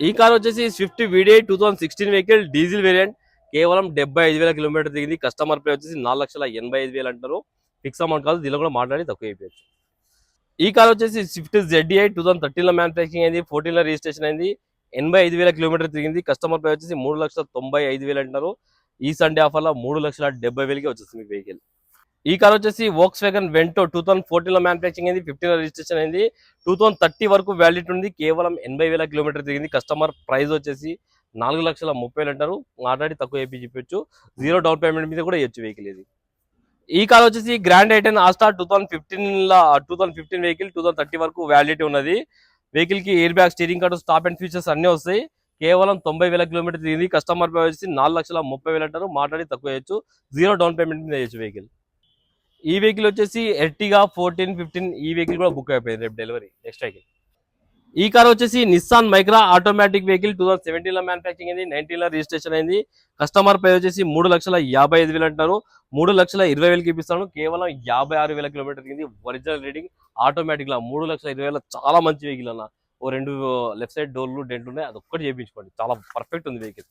ఈ కార్ వచ్చేసి Swift VDI two thousand sixteen vehicle diesel variant కేవలం డెబ్బై ఐదు వేల కిలోమీటర్ దిగింది కస్టమర్ పే వచ్చేసి నాలుగు లక్షల ఎనభై ఐదు వేలు అంటారు. ఫిక్స్ అమౌంట్ కాదు దీనిలో కూడా మాట్లాడి తక్కువ అయిపోయచ్చు ఈ కార్ వచ్చేసి స్విఫ్ట్ జెడ్డీఐ టూ థౌసండ్ థర్టీన్లో మ్యానుఫ్యాక్చరింగ్ అయింది ఫోర్టీన్లో రిజిస్ట్రేషన్ అయింది ఎనభై ఐదు వేల కిలోమీటర్ తిరిగింది. కస్టమర్ పే వచ్చేసి మూడు లక్షల తొంభై ఐదు వేలు అంటారు. ఈ సండే ఆఫర్లో మూడు లక్షల డెబ్బై వేలకి వచ్చేసింది వెహికల్ ఈ కార్ వచ్చేసి Volkswagen Vento two thousand ఫోర్టీన్లో మ్యానుఫ్యాక్చరింగ్ అయింది ఫిఫ్టీన్లో రిజిస్ట్రేషన్ అయింది. టూ థౌసండ్ థర్టీ వరకు వ్యాలిడ్ ఉంది కేవలం ఎనభై వేల కిలోమీటర్ తిరిగింది. కస్టమర్ ప్రైస్ వచ్చేసి నాలుగు లక్షల ముప్పై వేలు అంటారు. మాట్లాడి తక్కువ ఏపీ చెప్పొచ్చు. జీరో డౌన్ పేమెంట్ మీద కూడా ఇవ్వచ్చు వెహికల్ ఇది. ఈ కార్ వచ్చేసి Grand i ten Asta two thousand fifteen law two thousand fifteen vehicle two thousand thirty వరకు వ్యాలిడిటీ ఉన్నది. వెహికల్కి air bag steering card stop and features అన్ని వస్తాయి. కేవలం తొంభై వేల కిలోమీటర్ తిరిగింది. కస్టమర్ ప్రైస్ వచ్చేసి నాలుగు లక్షల ముప్పై వేలు అంటారు. మాట్లాడి తక్కువ చేయొచ్చు. జీరో డౌన్ పేమెంట్ మీద చేయొచ్చు వెహికల్ ఈ వెహికల్ వచ్చేసి ఎర్టిగా ఫోర్టీన్ ఫిఫ్టీన్ ఈ వెహికల్ కూడా బుక్ అయిపోయింది రేపు డెలివరీ నెక్స్ట్ వెహికల్ ఈ కార్ వచ్చేసి Nissan Micra automatic vehicle two thousand సెవెంటీన్లో మ్యానుఫాక్చరింగ్ అయింది నైన్టీన్లో రిజిస్ట్రేషన్ అయింది. కస్టమర్ పే వచ్చేసి మూడు లక్షల యాభై ఐదు వేలు అంటారు మూడు లక్షల ఇరవై వేలకి ఇప్పిస్తాను కేవలం యాభై ఆరు వేల కిలోమీటర్ కింది ఒరిజినల్ రీడింగ్ ఆటోమేటిక్ లా మూడు లక్షల ఇరవై వేల చాలా మంచి వెహికల్ అన్న. ఓ రెండు లెఫ్ట్ సైడ్ డోర్లు డెంట్లు ఉన్నాయి. అది ఒక్కటి చేయించుకోండి. చాలా పర్ఫెక్ట్ ఉంది వెహికల్